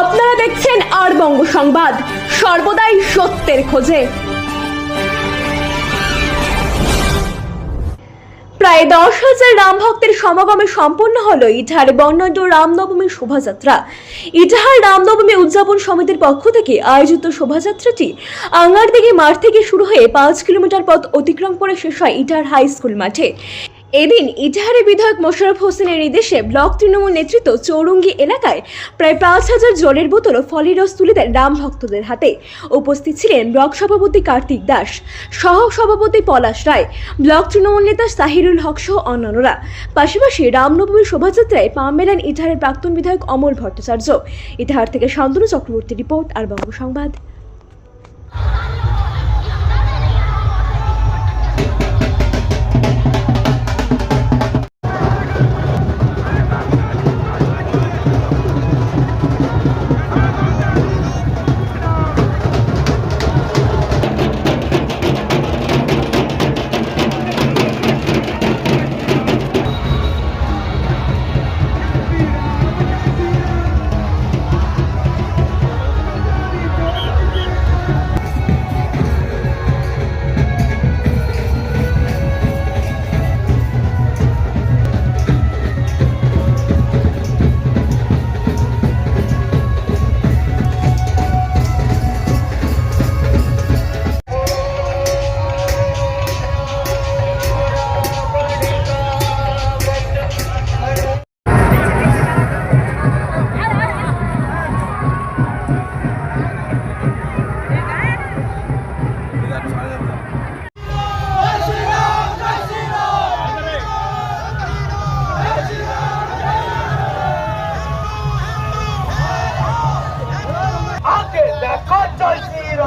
আপনারা দেখছেন আর বঙ্গ সংবাদ। সর্বদাই সত্যের খোঁজে। প্রায় দশ হাজার রাম ভক্তের সমাগমে সম্পন্ন হল ইটাহার বর্ণাঢ্য রামনবমী শোভাযাত্রা। ইটাহার রামনবমী উদযাপন সমিতির পক্ষ থেকে আয়োজিত শোভাযাত্রাটি আঙ্গারদিঘি মাঠ থেকে শুরু হয়ে পাঁচ কিলোমিটার পথ অতিক্রম করে শেষ হয় ইটাহার হাই স্কুল মাঠে। এদিন ইটাহারের বিধায়ক মোশারফ হোসেনের নির্দেশে ব্লক তৃণমূল নেতৃত্ব চৌরঙ্গি এলাকায় প্রায় পাঁচ হাজার জলের বোতল ও ফলের রস তুলে দেন রাম ভক্তদের হাতে। উপস্থিত ছিলেন ব্লক সভাপতি কার্তিক দাস, সহ সভাপতি পলাশ রায়, ব্লক তৃণমূল নেতা সাহিরুল হক সহ অন্যান্যরা। পাশাপাশি রামনবমী শোভাযাত্রায় পা মেলান ইটাহারের প্রাক্তন বিধায়ক অমল ভট্টাচার্য। ইটাহার থেকে শান্তনু চক্রবর্তী রিপোর্ট আর বঙ্গ সংবাদ।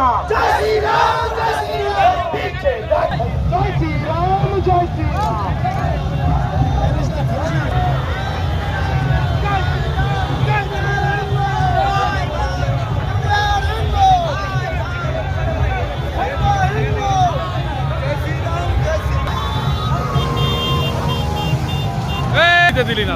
শ্রীরাম জয় শ্রীরাম জয় শ্রীরাম পিছে দেখো জয় শ্রীরাম জয় শ্রীরাম দিতে দিলি না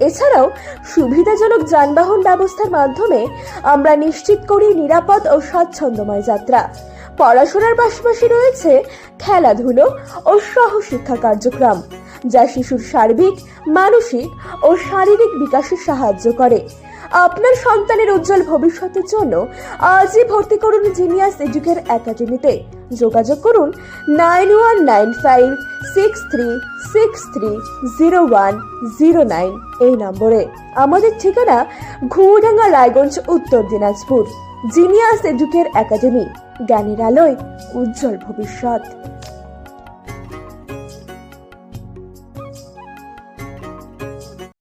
এছাড়াও সুবিধাজনক যানবাহন ব্যবস্থার মাধ্যমে আমরা নিশ্চিত করি নিরাপদ ও স্বাচ্ছন্দ্যময় যাত্রা। পড়াশোনার পাশাপাশি রয়েছে খেলাধুলো ও সহশিক্ষা কার্যক্রম, যা শিশুর সার্বিক, মানসিক ও শারীরিক বিকাশে সাহায্য করে। আপনার সন্তানের উজ্জ্বল ভবিষ্যতের জন্য আজই ভর্তি করুন জিনিয়াস এডুকের একাডেমিতে। যোগাযোগ করুন nine one nine five six three six three zero one zero nine এই নম্বরে। আমাদের ঠিকানা ঘুমডাঙ্গা রায়গঞ্জ, উত্তর দিনাজপুর। জিনিয়াস এডুকের একাডেমি, জ্ঞানের আলোয় উজ্জ্বল ভবিষ্যৎ।